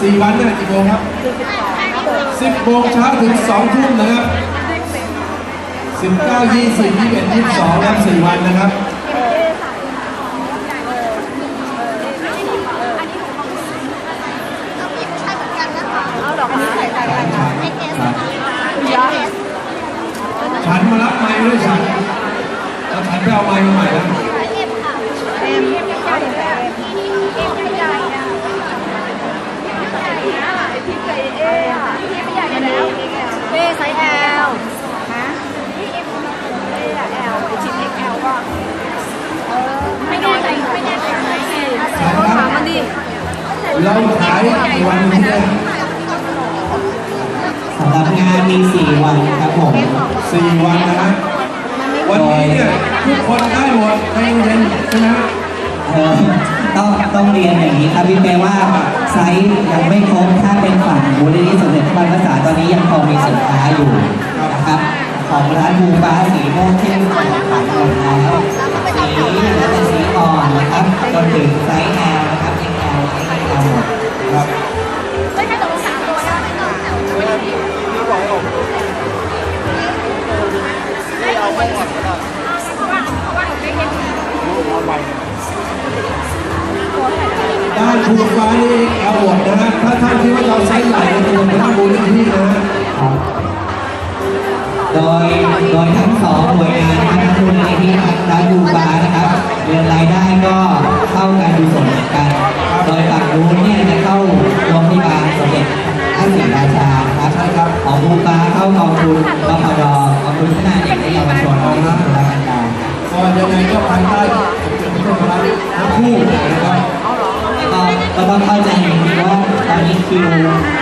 สี่วันเนี่ยกี่โมงครับสิบโมงเช้าถึงสองทุ่มนะครับสิบเก้ายี่สิบยี่สิบเอ็ดยี่สิบสองนะครับสี่วันนะครับฉันมารับไม้ด้วยฉันแล้วฉันไปเอาไม้มาใหม่แล้ว เอ็มใส่ใส่เป้ไซส์แอลฮะพี่เอ็มเป้แอลไปชิ้นเอ็กแอลป่ะเออไม่แน่ใจไม่แน่ใจไหมเขาถามมันดิ เราขายกี่วันที่ได้สำหรับงานมี 4 วันครับผม สี่วันนะครับวันนี้เนี่ยทุกคนได้หมดในโรงเรียนใช่ไหมฮะเออต้องต้องเรียนอย่างนี้ครับพี่เป้ว่าไซส์ยังไม่ครบถ้าเป็นฝั่งมูลนิธิสมเด็จพระบรมภาษาตอนนี้ยังพอมีสินค้าอยู่นะครับของร้านบูฟ้าสีม่วงเข้ม ชูฟ้านี่เอาหมดนะฮะถ้าท่านคิดว่าเราไซส์ใหญ่ในตัวท่านบูลนิธินะฮะครับโดยโดยทั้งสองหน่วยงานนะครับมูลนิธิทั้งร้านบูฟ้านะครับเดือนรายได้ก็เข้าการกุศลเหมือนกัน โดยฝั่งนู้นเนี่ยจะเข้าโรงพยาบาลสมเด็จพระศรีราชาครับใช่ครับของบูฟ้าเข้ากองทุนกพดกองทุนพัฒนาเด็กและเยาวชนของรัฐบาลก็ยังไงก็ภายใต้เป็นผู้รับทั้งคู่ นะครับก็ก็ต้องเข้าใจอย่างนี้ว่าตอนนี้คิว